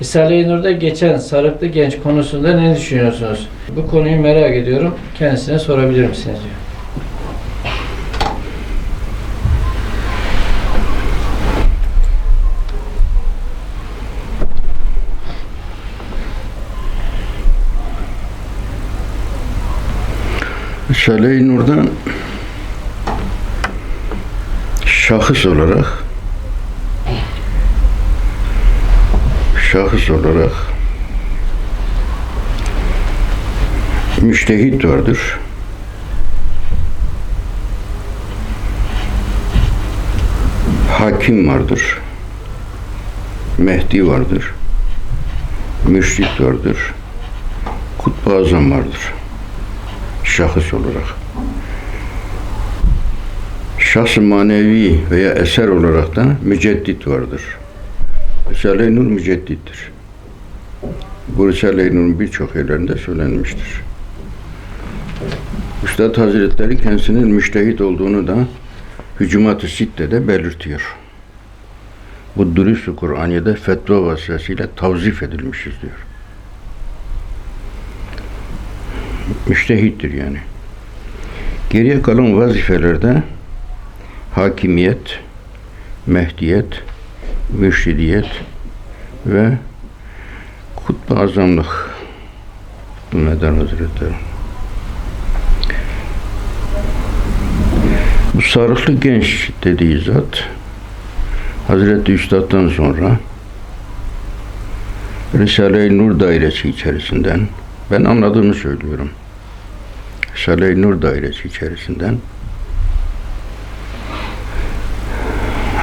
Risale-i Nur'da geçen sarıklı genç konusunda ne düşünüyorsunuz? Bu konuyu merak ediyorum. Kendisine sorabilir misiniz diyor. Risale-i Nur'dan şahıs olarak şahıs olarak müştehit vardır. Hakim vardır. Mehdi vardır. Müşrik vardır. Kutbu Azam vardır şahıs olarak. Şahs-ı manevi veya eser olarak da müceddit vardır. Risale-i Nur müceddittir. Bu Risale-i Nur'un birçok yerlerinde söylenmiştir. Üstad Hazretleri kendisinin müştehit olduğunu da Hücumat-ı Sitte'de belirtiyor. Bu Durus-u Kur'aniye'de fetva vasıtasıyla tavzif edilmişiz diyor. müştehittir yani. Geriye kalan vazifelerde hakimiyet, mehdiyet, müşridiyet ve kutbu azamlık Mehmet Hazretleri. Bu sarıklı genç dediği zat Hazreti Üstad'dan sonra Risale-i Nur dairesi içerisinden ben anladığımı söylüyorum. Risale-i Nur dairesi içerisinden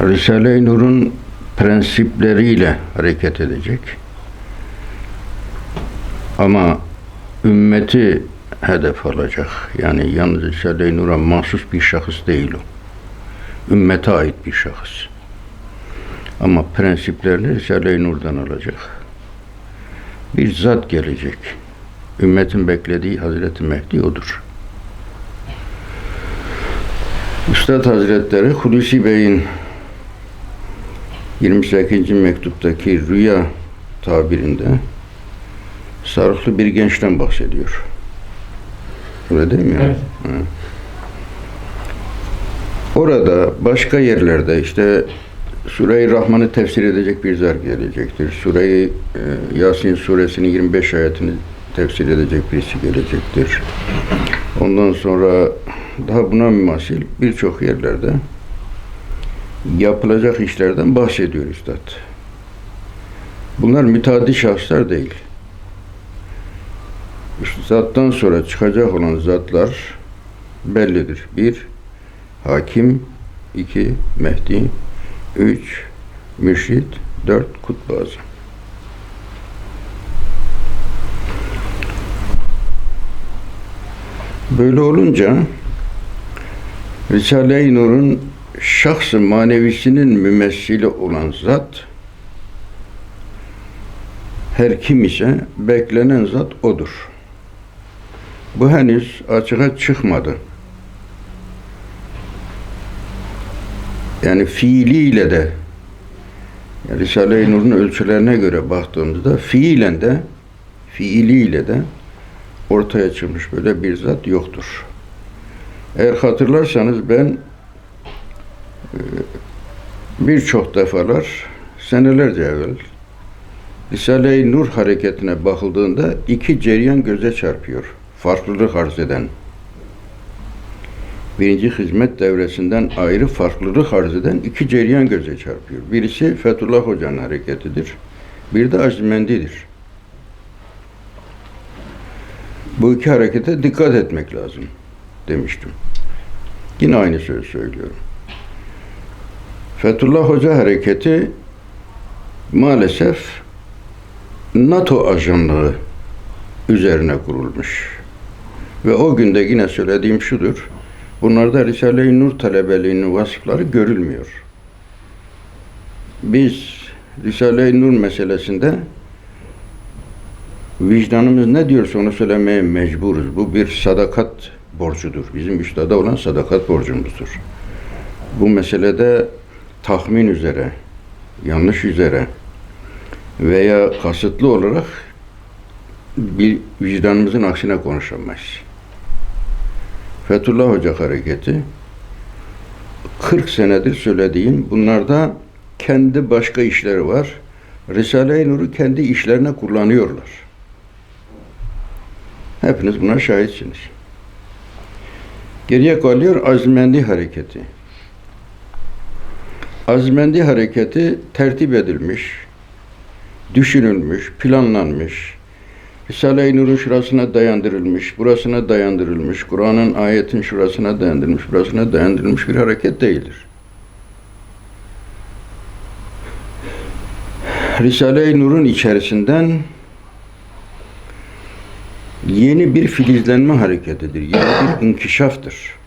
Risale-i Nur'un prensipleriyle hareket edecek. Ama ümmeti hedef alacak. Yani yalnız Risale-i Nur'a mahsus bir şahıs değil o. Ümmete ait bir şahıs. Ama prensiplerini Risale-i Nur'dan alacak. Bir zat gelecek. Ümmetin beklediği Hazreti Mehdi odur. Üstad Hazretleri Hulusi Bey'in 28. mektuptaki rüya tabirinde sarıklı bir gençten bahsediyor. Öyle değil mi? Evet. Ha. Orada başka yerlerde işte Sure-i Rahman'ı tefsir edecek bir zar gelecektir. Sure-i e, Yasin suresinin 25 ayetini tefsir edecek birisi gelecektir. Ondan sonra daha buna mümasil birçok yerlerde yapılacak işlerden bahsediyor Üstad. Bunlar müteaddi şahıslar değil. Üstad'dan sonra çıkacak olan zatlar bellidir. Bir, hakim, iki, Mehdi, üç, mürşit, dört, kutbu azam. Böyle olunca Risale-i Nur'un şahs-ı manevisinin mümessili olan zat her kim ise beklenen zat odur. Bu henüz açığa çıkmadı. Yani fiiliyle de yani Risale-i Nur'un ölçülerine göre baktığımızda fiilen de fiiliyle de ortaya çıkmış böyle bir zat yoktur. Eğer hatırlarsanız ben birçok defalar senelerce evvel Risale-i Nur hareketine bakıldığında iki cereyan göze çarpıyor. Farklılık arz eden. Birinci hizmet devresinden ayrı farklılık arz eden iki cereyan göze çarpıyor. Birisi Fethullah Hoca'nın hareketidir. Bir de Azimendi'dir. Bu iki harekete dikkat etmek lazım demiştim. Yine aynı sözü söylüyorum. Fethullah Hoca hareketi maalesef NATO ajanlığı üzerine kurulmuş. Ve o günde yine söylediğim şudur. Bunlarda Risale-i Nur talebeliğinin vasıfları görülmüyor. Biz Risale-i Nur meselesinde vicdanımız ne diyorsa onu söylemeye mecburuz. Bu bir sadakat borcudur. Bizim üstada olan sadakat borcumuzdur. Bu meselede tahmin üzere, yanlış üzere veya kasıtlı olarak bir vicdanımızın aksine konuşamayız. Fethullah Hoca hareketi 40 senedir söylediğim bunlarda kendi başka işleri var. Risale-i Nur'u kendi işlerine kullanıyorlar. Hepiniz buna şahitsiniz. Geriye kalıyor Azmendi hareketi. Azmendi hareketi tertip edilmiş, düşünülmüş, planlanmış. Risale-i Nur'un şurasına dayandırılmış, burasına dayandırılmış, Kur'an'ın ayetin şurasına dayandırılmış, burasına dayandırılmış bir hareket değildir. Risale-i Nur'un içerisinden yeni bir filizlenme hareketidir. Yeni bir inkişaftır.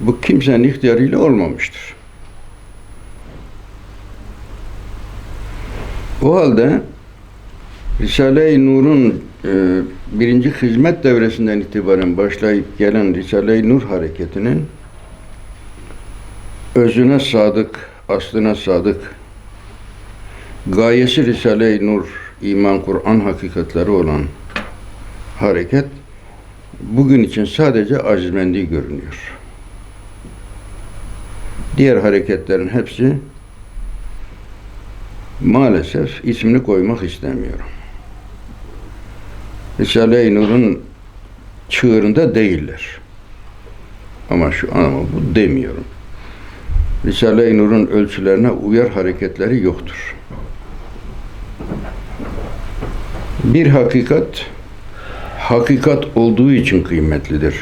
Bu kimsenin ihtiyarıyla olmamıştır. O halde Risale-i Nur'un e, birinci hizmet devresinden itibaren başlayıp gelen Risale-i Nur hareketinin özüne sadık, aslına sadık, gayesi Risale-i Nur, iman, Kur'an hakikatleri olan hareket bugün için sadece azmendi görünüyor. Diğer hareketlerin hepsi maalesef ismini koymak istemiyorum. Risale-i Nur'un çığırında değiller. Ama şu ama bu demiyorum. Risale-i Nur'un ölçülerine uyar hareketleri yoktur. Bir hakikat hakikat olduğu için kıymetlidir.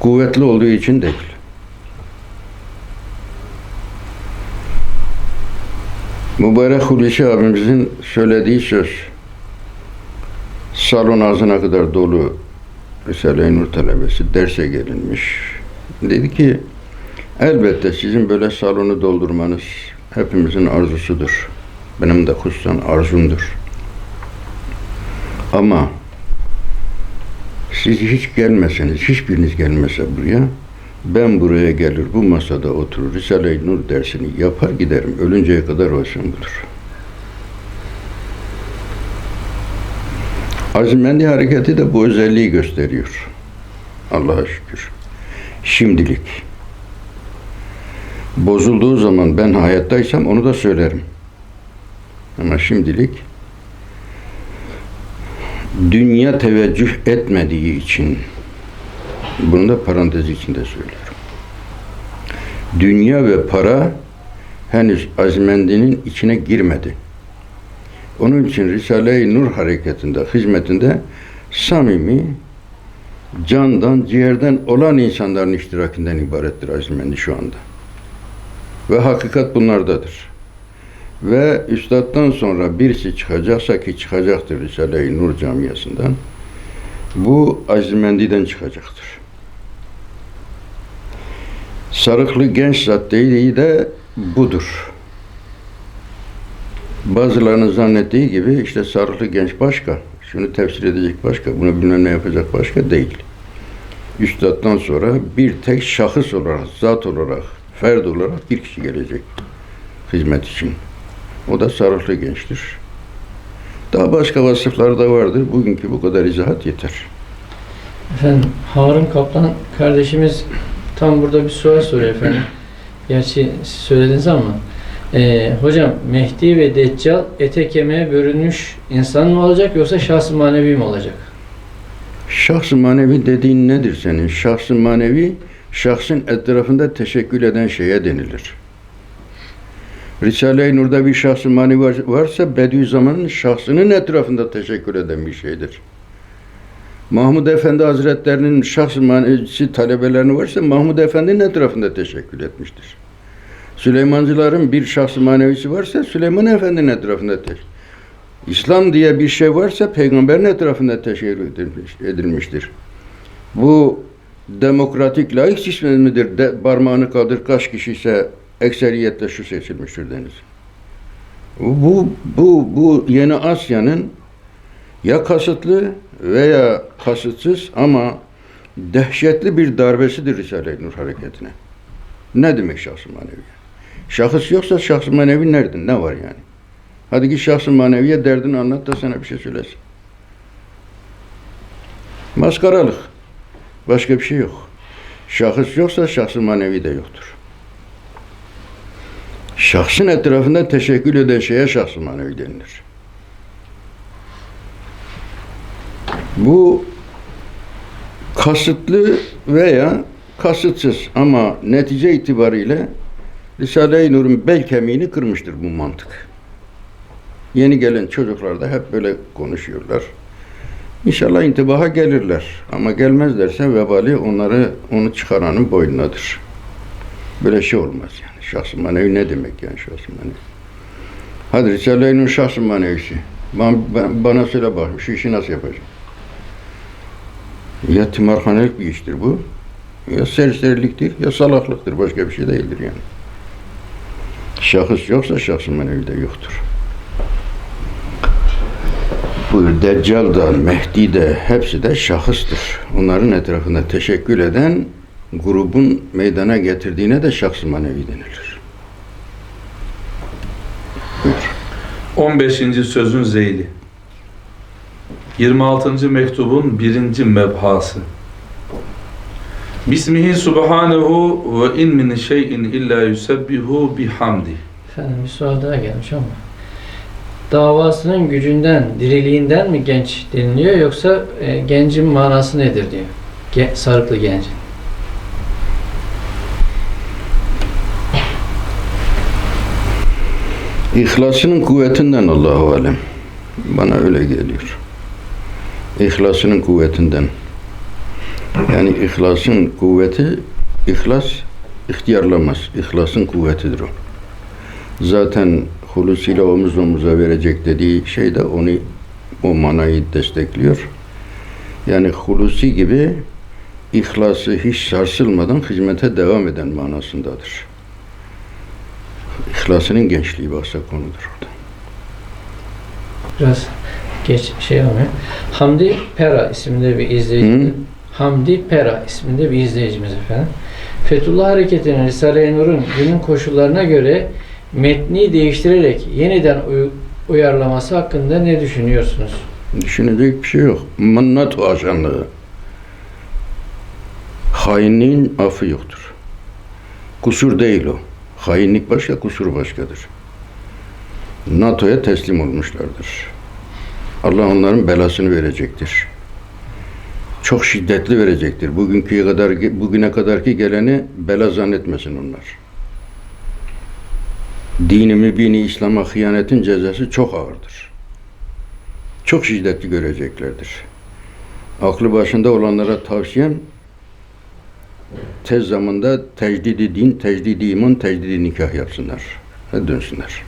Kuvvetli olduğu için değil. Mübarek Hulusi abimizin söylediği söz salon ağzına kadar dolu Risale-i Nur talebesi derse gelinmiş. Dedi ki elbette sizin böyle salonu doldurmanız hepimizin arzusudur. Benim de hususan arzumdur. Ama siz hiç gelmeseniz, hiçbiriniz gelmese buraya, ben buraya gelir, bu masada oturur, Risale-i Nur dersini yapar giderim. Ölünceye kadar olsun budur. Azimendi hareketi de bu özelliği gösteriyor. Allah'a şükür. Şimdilik. Bozulduğu zaman ben hayattaysam onu da söylerim. Ama şimdilik dünya teveccüh etmediği için bunu da parantez içinde söylüyorum. Dünya ve para henüz azmendinin içine girmedi. Onun için Risale-i Nur hareketinde, hizmetinde samimi, candan, ciğerden olan insanların iştirakinden ibarettir azmendi şu anda. Ve hakikat bunlardadır. Ve üstaddan sonra birisi çıkacaksa ki çıkacaktır Risale-i Nur camiasından, bu Azimendiden çıkacaktır. Sarıklı genç zat dediği de budur. Bazılarının zannettiği gibi işte sarıklı genç başka, şunu tefsir edecek başka, bunu bilmem ne yapacak başka değil. Üstaddan sonra bir tek şahıs olarak, zat olarak, ferd olarak bir kişi gelecek hizmet için. O da sarıklı gençtir. Daha başka vasıflar da vardır. Bugünkü bu kadar izahat yeter. Efendim Harun Kaplan kardeşimiz tam burada bir sual soruyor efendim. Gerçi siz söylediniz ama Ee, hocam Mehdi ve Deccal ete kemiğe bürünmüş insan mı olacak yoksa şahs-ı manevi mi olacak? Şahs-ı manevi dediğin nedir senin? Şahs-ı manevi, şahsın etrafında teşekkül eden şeye denilir. Risale-i Nur'da bir şahs-ı manevi var- varsa Bediüzzaman'ın şahsının etrafında teşekkür eden bir şeydir. Mahmud Efendi Hazretlerinin şahs-ı manevisi talebelerinin varsa Mahmud Efendi'nin etrafında teşekkür etmiştir. Süleymancıların bir şahs-ı manevisi varsa Süleyman Efendi'nin etrafında teşekkür İslam diye bir şey varsa peygamberin etrafında teşekkür edilmiş, edilmiştir. Bu demokratik laik sistemi midir? De, parmağını kaldır kaç kişi ise ekseriyetle şu seçilmiştir deniz. Bu, bu, bu yeni Asya'nın ya kasıtlı veya kasıtsız ama dehşetli bir darbesidir Risale-i Nur hareketine. Ne demek şahs-ı manevi? Şahıs yoksa şahs-ı manevi nerede? Ne var yani? Hadi git şahsı maneviye derdini anlat da sana bir şey söylesin. Maskaralık. Başka bir şey yok. Şahıs yoksa şahsı manevi de yoktur. Şahsın etrafında teşekkül eden şeye şahsı manevi denilir. Bu kasıtlı veya kasıtsız ama netice itibariyle Risale-i Nur'un bel kemiğini kırmıştır bu mantık. Yeni gelen çocuklar da hep böyle konuşuyorlar. İnşallah intibaha gelirler. Ama gelmezlerse vebali onları onu çıkaranın boynunadır. Böyle şey olmaz yani. Şahs-ı manevi ne demek yani şahs-ı manevi? Hadi Risale-i Nur şahs-ı manevisi. Bana, ben- bana söyle bakayım şu işi nasıl yapacağım? Ya tımarhanelik bir iştir bu. Ya serseriliktir ya salaklıktır. Başka bir şey değildir yani. Şahıs yoksa şahs-ı manevi de yoktur. Buyur Deccal da, Mehdi de hepsi de şahıstır. Onların etrafında teşekkül eden grubun meydana getirdiğine de şahs-ı manevi denilir. Buyur. 15. sözün zeyli. 26. mektubun birinci mebhası. Bismihi subhanehu ve in min şeyin illa yusebbihu bihamdi. Efendim bir sual daha gelmiş ama. Davasının gücünden, diriliğinden mi genç deniliyor yoksa e, gencin manası nedir diyor. Ge- sarıklı genç. İhlasının kuvvetinden Allahu alem. Bana öyle geliyor. İhlasının kuvvetinden. Yani ihlasın kuvveti, ihlas ihtiyarlamaz. İhlasın kuvvetidir o. Zaten hulusiyle omuz omuza verecek dediği şey de onu o manayı destekliyor. Yani hulusi gibi ihlası hiç sarsılmadan hizmete devam eden manasındadır. İhlasının gençliği bahse konudur orada. Biraz geç şey olmuyor. Hamdi Pera isminde bir izleyicimiz. Hı? Hamdi Pera isminde bir izleyicimiz efendim. Fethullah Hareketi'nin Risale-i Nur'un günün koşullarına göre metni değiştirerek yeniden uy- uyarlaması hakkında ne düşünüyorsunuz? Düşünecek bir şey yok. NATO ajanlığı. Hainliğin affı yoktur. Kusur değil o. Hainlik başka, kusur başkadır. NATO'ya teslim olmuşlardır. Allah onların belasını verecektir. Çok şiddetli verecektir. Bugünkü kadar bugüne kadarki geleni bela zannetmesin onlar. Dini mübini İslam'a hıyanetin cezası çok ağırdır çok şiddetli göreceklerdir. Aklı başında olanlara tavsiyem tez zamanda tecdidi din, tecdidi iman, tecdidi nikah yapsınlar dönsünler.